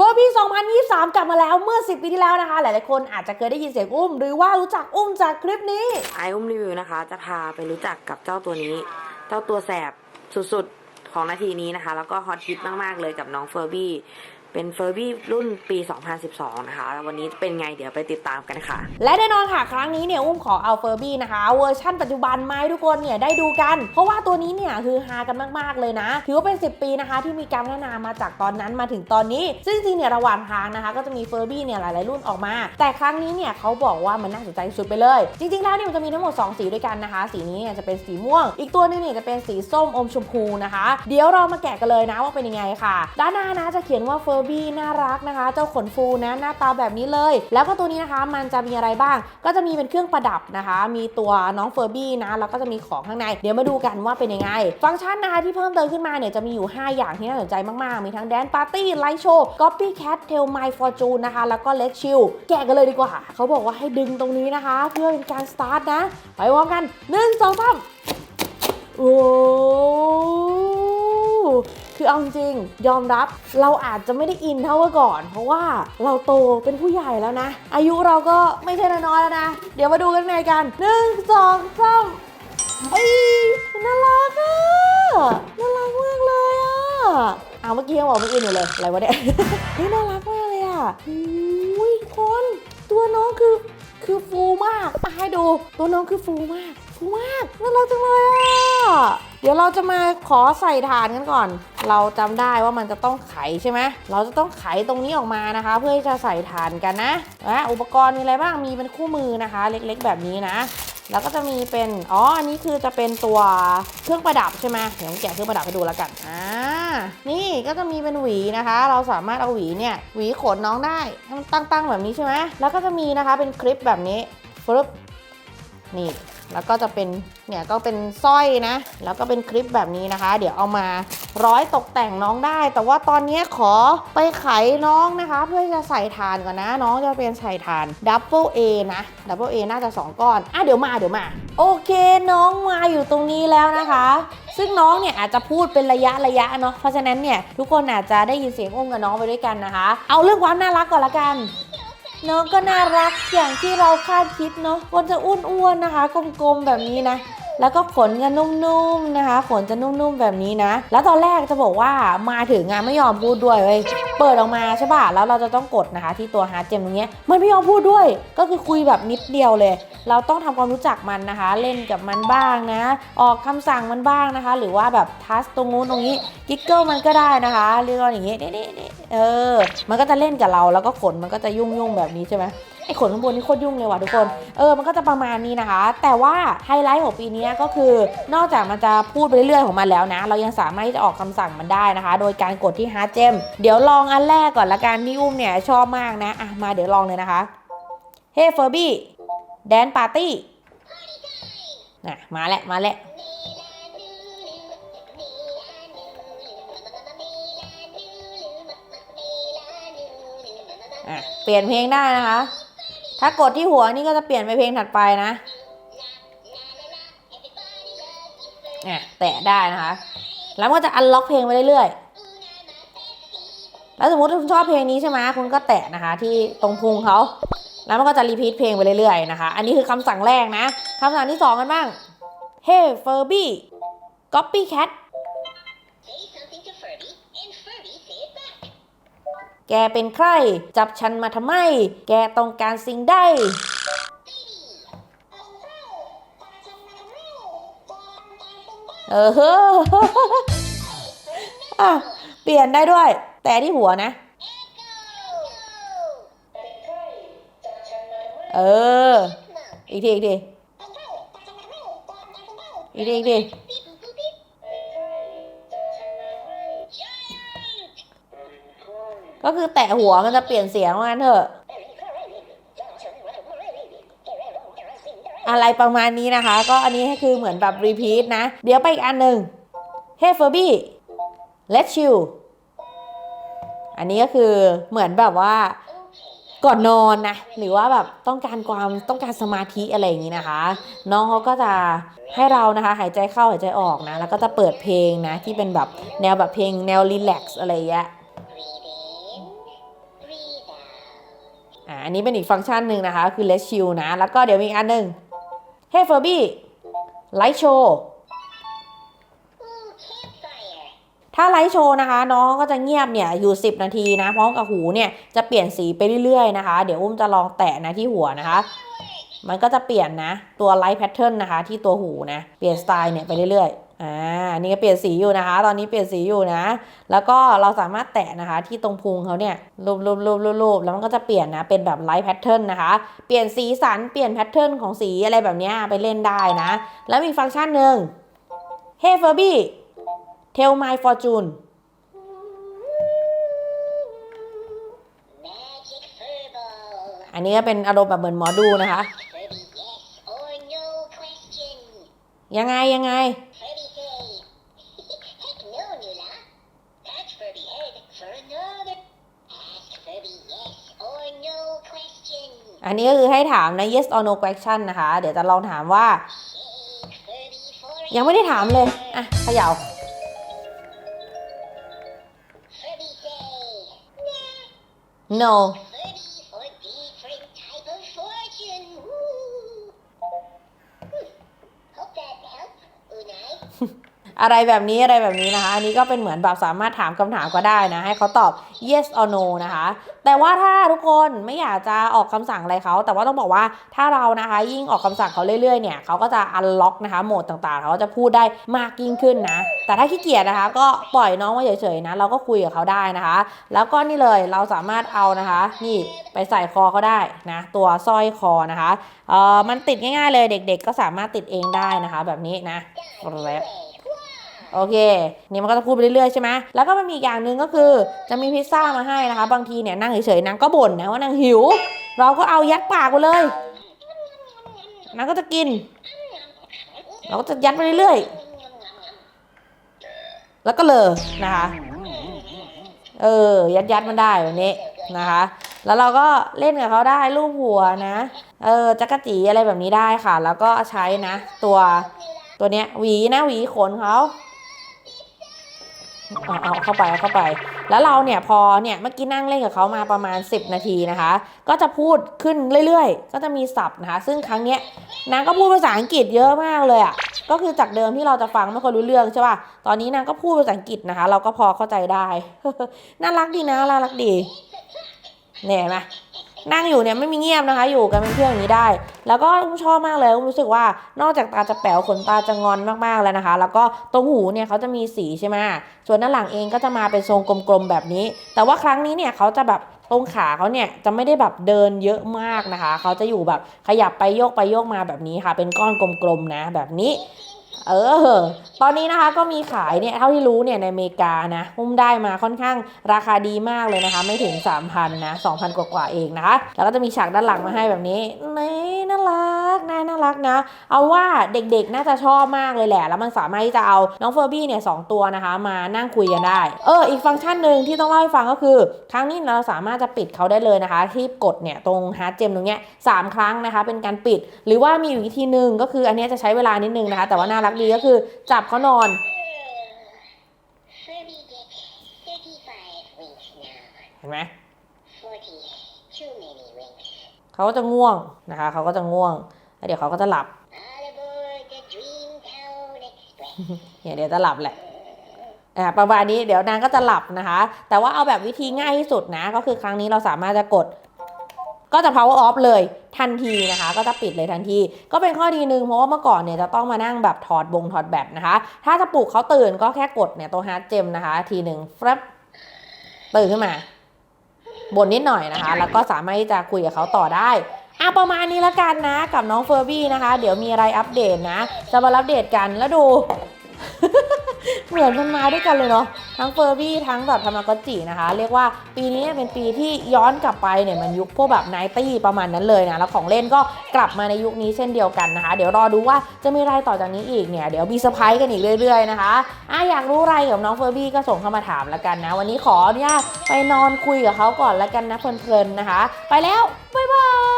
เฟอร์บี้2023 กลับมาแล้วเมื่อ 10 ปีที่แล้วนะคะ หลายๆคนอาจจะเคยได้ยินเสียงอุ้ม หรือว่ารู้จักอุ้มจากคลิปนี้ ไออุ้มรีวิวนะคะ จะพาไปรู้จักกับเจ้าตัวนี้ เจ้าตัวแสบสุดๆ ของนาทีนี้นะคะ แล้วก็ฮอตฮิตมากๆเลยกับน้องเฟอร์บี้ เป็นเฟอร์บี้รุ่นปี 2012 นะคะ วันนี้เป็นไงเดี๋ยวไปติดตามกันค่ะ และแน่นอนค่ะ ครั้งนี้เนี่ยอุ้มขอเอาเฟอร์บี้นะคะ เวอร์ชั่นปัจจุบันมาให้ทุกคนเนี่ยได้ดูกัน เพราะว่าตัวนี้เนี่ยคือฮากันมากๆเลยนะ ถือว่าเป็น 10 ปีนะคะ ที่มีการพัฒนามาจากตอนนั้นมาถึงตอนนี้ ซึ่งจริงเนี่ยระหว่างทางนะคะ ก็จะมีเฟอร์บี้เนี่ยหลายๆรุ่นออกมา แต่ครั้งนี้เนี่ยเขาบอกว่ามันน่าสนใจสุดไปเลย จริงๆแล้วเนี่ยมันจะมีทั้งหมด 2 สีด้วยกันนะคะ สีนี้เนี่ยจะเป็นสีม่วง อีกตัวนึงเนี่ยจะเป็นสีส้มอมชมพูนะคะ เดี๋ยวเรามาแกะกันเลยนะว่าเป็นยังไงค่ะ ด้านหน้านะจะเขียนว่าเฟอร์บี้น่ารักนะคะ เจ้าขนฟูนะหน้าตาแบบนี้เลย แล้วก็ตัวนี้นะคะมันจะมีอะไรบ้าง ก็จะมีเป็นเครื่องประดับนะคะ มีตัวน้องเฟอร์บี้นะแล้วก็จะมีของข้างใน เดี๋ยวมาดูกันว่าเป็นยังไง ฟังก์ชันนะคะที่เพิ่มเติมขึ้นมาเนี่ยจะมีอยู่ 5 อย่างที่น่าสนใจมาก ๆ มีทั้งแดนปาร์ตี้ไลท์โชว์ก๊อปปี้แคทเทลไมฟอร์จูนนะคะ แล้วก็เลดชิลแกะกันเลยดีกว่า เขาบอกว่าให้ดึงตรงนี้นะคะ เพื่อเป็นการสตาร์ทนะไปพร้อมกันหนึ่งสองสามโอ้ คือเอาจริงยอมรับเราอาจจะไม่ได้อินเท่าเมื่อก่อน เพราะว่าเราโตเป็นผู้ใหญ่แล้วนะ อายุเราก็ไม่ใช่น้อยแล้วนะ เดี๋ยวมาดูกันในกันหนึ่งสองสามเอ้น่ารักอะน่ารักมากเลยอะเอาเมื่อกี้ยังบอกไม่อินอยู่เลยอะไรวะเนี่ยเฮ้ยน่ารักมากเลยอะอุ้ยคนตัวน้องคือคือฟูมากอะให้ดูตัวน้องคือฟูมากฟูมากน่ารักจังเลยอะ เดี๋ยวเราจะมาขอใส่ฐานกันก่อน เราจำได้ว่ามันจะต้องไขใช่ไหมเราจะต้องไขตรงนี้ออกมานะคะ เพื่อจะใส่ฐานกันนะนะอุปกรณ์มีอะไรบ้างมีเป็นคู่มือนะคะ เล็กๆ แบบนี้นะ แล้วก็จะมีเป็นอ๋ออันนี้คือจะเป็นตัวเครื่องประดับใช่ไหมเดี๋ยวแกะเครื่องประดับให้ดูแล้วกันอ่านี่ก็จะมีเป็นหวีนะคะ เราสามารถเอาหวีเนี่ยหวีขนน้องได้ให้มันตั้งๆแบบนี้ใช่ไหมแล้วก็จะมีนะคะเป็นคลิปแบบนี้ฟึบนี่ แล้วก็จะเป็นเนี่ยก็เป็นสร้อยนะ แล้วก็เป็นคลิปแบบนี้นะคะ เดี๋ยวเอามาร้อยตกแต่งน้องได้ แต่ว่าตอนนี้ขอไปไขน้องนะคะ เพื่อจะใส่ฐานก่อนนะ น้องจะเป็นใส่ฐาน Double A นะ Double A น่าจะ 2 ก้อน อะเดี๋ยวมาเดี๋ยวมา โอเคน้องมาอยู่ตรงนี้แล้วนะคะ ซึ่งน้องเนี่ยอาจจะพูดเป็นระยะระยะเนาะเพราะฉะนั้นเนี่ยทุกคนอาจจะได้ยินเสียงอุ้มกับน้องไปด้วยกันนะคะ เอาเรื่องความน่ารักก่อนละกัน น้องก็น่ารักอย่างที่เราคาดคิดเนาะมันจะอ้วนๆนะคะ กลมๆแบบนี้นะ แล้วก็ขนจะนุ่มๆนะคะ ขนจะนุ่มๆแบบนี้นะ แล้วตอนแรกจะบอกว่ามาถึงงานไม่ยอมพูดด้วยเว้ยเปิดออกมาใช่ป่ะ แล้วเราจะต้องกดนะคะที่ตัวฮาร์ดเจมตรงเนี้ยมันไม่ยอมพูดด้วย ก็คือคุยแบบนิดเดียวเลย เราต้องทำความรู้จักมันนะคะ เล่นกับมันบ้างนะ ออกคำสั่งมันบ้างนะคะ หรือว่าแบบทัสตรงนู้นตรงนี้กิ๊กเกิลมันก็ได้นะคะเรียกว่าอย่างงี้นี่นี่นี่เออ มันก็จะเล่นกับเราแล้วก็ขนมันก็จะยุ่งยุ่งๆแบบนี้ใช่ไหมไอ้ขนข้างบนนี่โคตรยุ่งเลยว่ะทุกคน เออ มันก็จะประมาณนี้นะคะ แต่ว่าไฮไลท์ของปีนี้ก็คือนอกจากมันจะพูดไปเรื่อยๆของมันแล้วนะ เรายังสามารถที่จะออกคำสั่งมันได้นะคะ โดยการกดที่ฮาร์ดเจมเดี๋ยวลองอันแรกก่อนละกันที่อุ้มเนี่ยชอบมากนะอะมาเดี๋ยวลองเลยนะคะเฮ้เฟอร์บี้แดนปาร์ตี้น่ะมาแล้วมาแล้วอะเปลี่ยนเพลงได้นะคะ ถ้ากดที่หัวนี่ก็จะเปลี่ยนไปเพลงถัดไปนะอะแตะได้นะคะ แล้วมันก็จะอันล็อกเพลงไปเรื่อยๆ แล้วสมมติคุณชอบเพลงนี้ใช่ไหมคุณก็แตะนะคะ ที่ตรงพุงเขา แล้วมันก็จะรีพีทเพลงไปเรื่อยๆนะคะ อันนี้คือคำสั่งแรกนะคำสั่งที่สองกันบ้าง Hey Furby Copycat แกเป็นใคร จับฉันมาทำไม แกต้องการสิ่งใดเอออะเปลี่ยนได้ด้วย แต่ที่หัวนะ เออ อีกที อีกที อีกทีอีกที ก็คือแตะหัวมันจะเปลี่ยนเสียงว่างั้นเถอะ อะไรประมาณนี้นะคะ ก็อันนี้คือเหมือนแบบรีพีทนะ เดี๋ยวไปอีกอันหนึ่ง Hey Furby Let's chill อันนี้ก็คือเหมือนแบบว่าก่อนนอนนะหรือว่าแบบต้องการความต้องการสมาธิอะไรอย่างนี้นะคะ น้องเขาก็จะให้เรานะคะหายใจเข้าหายใจออกนะ แล้วก็จะเปิดเพลงนะที่เป็นแบบแนวแบบเพลงแนวรีแลกซ์อะไรอย่างเงี้ย อันนี้เป็นอีกฟังก์ชันหนึ่งนะคะ คือ Let's Chill นะ แล้วก็เดี๋ยวมีอีกอันหนึ่ง Hey Furby Light Show ถ้าไลฟ์โชว์นะคะ น้องก็จะเงียบเนี่ยอยู่ 10 นาทีนะ พร้อมกับหูเนี่ยจะเปลี่ยนสีไปเรื่อยๆนะคะ เดี๋ยวอุ้มจะลองแตะนะที่หัวนะคะ มันก็จะเปลี่ยนนะ ตัวไลท์แพทเทิร์นนะคะ ที่ตัวหูนะ เปลี่ยนสไตล์เนี่ยไปเรื่อยๆ อ่านี่ก็เปลี่ยนสีอยู่นะคะ ตอนนี้เปลี่ยนสีอยู่นะ แล้วก็เราสามารถแตะนะคะ ที่ตรงพุงเขาเนี่ยรูปรูปรูปรูปรูปแล้วมันก็จะเปลี่ยนนะเป็นแบบไลท์แพทเทิร์นนะคะ เปลี่ยนสีสันเปลี่ยนแพทเทิร์นของสีอะไรแบบนี้ไปเล่นได้นะ แล้วมีฟังก์ชันหนึ่ง Hey Furby Tell my fortune Magic furball. อันนี้ก็เป็นอารมณ์แบบเหมือนหมอดูนะคะ yes, no ยังไงยังไง Furby say, heck no, Nula. That's Furby head for another. Ask Furby yes or no question. อันนี้ก็คือให้ถามนะ yes or no question นะคะ เดี๋ยวจะลองถามว่า ยังไม่ได้ถามเลย อะเขย่า no อะไรแบบนี้อะไรแบบนี้นะคะ อันนี้ก็เป็นเหมือนแบบสามารถถามคำถามก็ได้นะ ให้เขาตอบ yes or no นะคะ แต่ว่าถ้าทุกคนไม่อยากจะออกคำสั่งอะไรเขา แต่ว่าต้องบอกว่าถ้าเรานะคะ ยิ่งออกคำสั่งเขาเรื่อยๆเนี่ยเขาก็จะ unlock นะคะโหมดต่างๆ เขาจะพูดได้มากยิ่งขึ้นนะ แต่ถ้าขี้เกียจนะคะ ก็ปล่อยน้องไว้เฉยๆนะ เราก็คุยกับเขาได้นะคะ แล้วก็นี่เลยเราสามารถเอานะคะ นี่ไปใส่คอเขาได้นะ ตัวสร้อยคอนะคะเออมันติดง่ายๆเลยเด็ก ๆ ก็สามารถติดเองได้นะคะ แบบนี้นะ Done. Rep. Wow. โอเคนี่มันก็จะพูดไปเรื่อยๆใช่ไหมแล้วก็มันมีอย่างหนึ่งก็คือจะมีพิซซ่ามาให้นะคะ บางทีเนี่ยนั่งเฉยๆนางก็บ่นนะว่านางหิว เราก็เอายัดปากไปเลยนางก็จะกิน เราก็จะยัดไปเรื่อยๆแล้วก็เลยนะคะเออยัดยัดมันได้แบบนี้นะคะ แล้วเราก็เล่นกับเขาได้รูปหัวนะ เออจักรจีอะไรแบบนี้ได้ค่ะ แล้วก็ใช้นะ ตัวตัวเนี้ยหวีนะหวีขนเขา เอาเอาเข้าไปเอาเข้าไป แล้วเราเนี่ยพอเนี่ยเมื่อกี้นั่งเล่นกับเขามาประมาณ 10 นาทีนะคะ ก็จะพูดขึ้นเรื่อยๆ ก็จะมีศัพท์นะคะ ซึ่งครั้งเนี้ยนางก็พูดภาษาอังกฤษเยอะมากเลยอะ่ะก็คือจากเดิมที่เราจะฟังไม่ค่อยรู้เรื่องใช่ป่ะตอนนี้นางก็พูดภาษาอังกฤษนะคะ เราก็พอเข้าใจได้ น่ารักดีนะน่ารักดีเนี่ยเห็นไหม นั่งอยู่เนี่ยไม่มีเงียบนะคะ อยู่กันเป็นเพื่อนอย่างนี้ได้ แล้วก็อุ้มชอบมากเลยอุ้มรู้สึกว่านอกจากตาจะแป๋วขนตาจะงอนมากๆแล้วนะคะ แล้วก็ตรงหูเนี่ยเขาจะมีสีใช่ไหมส่วนด้านหลังเองก็จะมาเป็นทรงกลมๆแบบนี้ แต่ว่าครั้งนี้เนี่ยเขาจะแบบตรงขาเขาเนี่ยจะไม่ได้แบบเดินเยอะมากนะคะ เขาจะอยู่แบบขยับไปโยกไปโยกมาแบบนี้ค่ะ เป็นก้อนกลมๆนะแบบนี้ เออ ตอนนี้นะคะก็มีขายเนี่ยเท่าที่รู้เนี่ยในอเมริกานะอุ้มได้มาค่อนข้างราคาดีมากเลยนะคะ ไม่ถึง 3,000นะ2,000 กว่ากว่าเองนะคะ แล้วก็จะมีฉากด้านหลังมาให้แบบนี้นี่น่ารัก นะน่ารักนะ เอาว่าเด็กๆน่าจะชอบมากเลยแหละ แล้วมันสามารถที่จะเอาน้องเฟอร์บี้เนี่ยสองตัวนะคะ มานั่งคุยกันได้ เออ อีกฟังก์ชันหนึ่งที่ต้องเล่าให้ฟังก็คือ ครั้งนี้เราสามารถจะปิดเขาได้เลยนะคะ ที่กดเนี่ยตรงฮาร์ดเจมตรงเนี้ยสามครั้งนะคะ เป็นการปิด หรือว่ามีอยู่วิธีหนึ่งก็คืออันเนี้ยจะใช้เวลานิดนึงนะคะ แต่ว่าน่ารักดีก็คือจับเขานอน Furby gets 35 winks now. เห็นไหม 40. Too many winks. เขาก็จะง่วงนะคะ เขาก็จะง่วง แล้วเดี๋ยวเขาก็จะหลับ All aboard the Dreamtown Express. เนี่ยเดี๋ยวจะหลับแหละอ่าประมาณนี้เดี๋ยวนางก็จะหลับนะคะ แต่ว่าเอาแบบวิธีง่ายที่สุดนะ ก็คือครั้งนี้เราสามารถจะกด ก็จะ power off เลยทันทีนะคะ ก็จะปิดเลยทันที ก็เป็นข้อดีหนึ่งเพราะว่าเมื่อก่อนเนี่ยจะต้องมานั่งแบบถอดบงถอดแบตนะคะ ถ้าจะปลุกเขาตื่นก็แค่กดเนี่ยตัวฮาร์ดเจมนะคะ ทีหนึ่งฟรับตื่นขึ้นมาบ่นนิดหน่อยนะคะ แล้วก็สามารถที่จะคุยกับเขาต่อได้ อะประมาณนี้ละกันนะ กับน้องเฟอร์บี้นะคะ เดี๋ยวมีอะไรอัปเดตนะ จะมาอัปเดตกันแล้วดู เหมือนมันมาด้วยกันเลยเนาะทั้งเฟอร์บี้ทั้งแบบธรรมากจินะคะ เรียกว่าปีนี้เป็นปีที่ย้อนกลับไปเนี่ยมันยุคพวกแบบไนตี้ประมาณนั้นเลยนะ แล้วของเล่นก็กลับมาในยุคนี้เช่นเดียวกันนะคะ เดี๋ยวรอดูว่าจะมีอะไรต่อจากนี้อีกเนี่ยเดี๋ยวมีเซอร์ไพรส์กันอีกเรื่อยๆนะคะอะอยากรู้อะไรกับน้องเฟอร์บี้ก็ส่งเข้ามาถามแล้วกันนะ วันนี้ขออนุญาตไปนอนคุยกับเขาก่อนแล้วกันนะเพลินๆนะคะ ไปแล้วบ๊ายบาย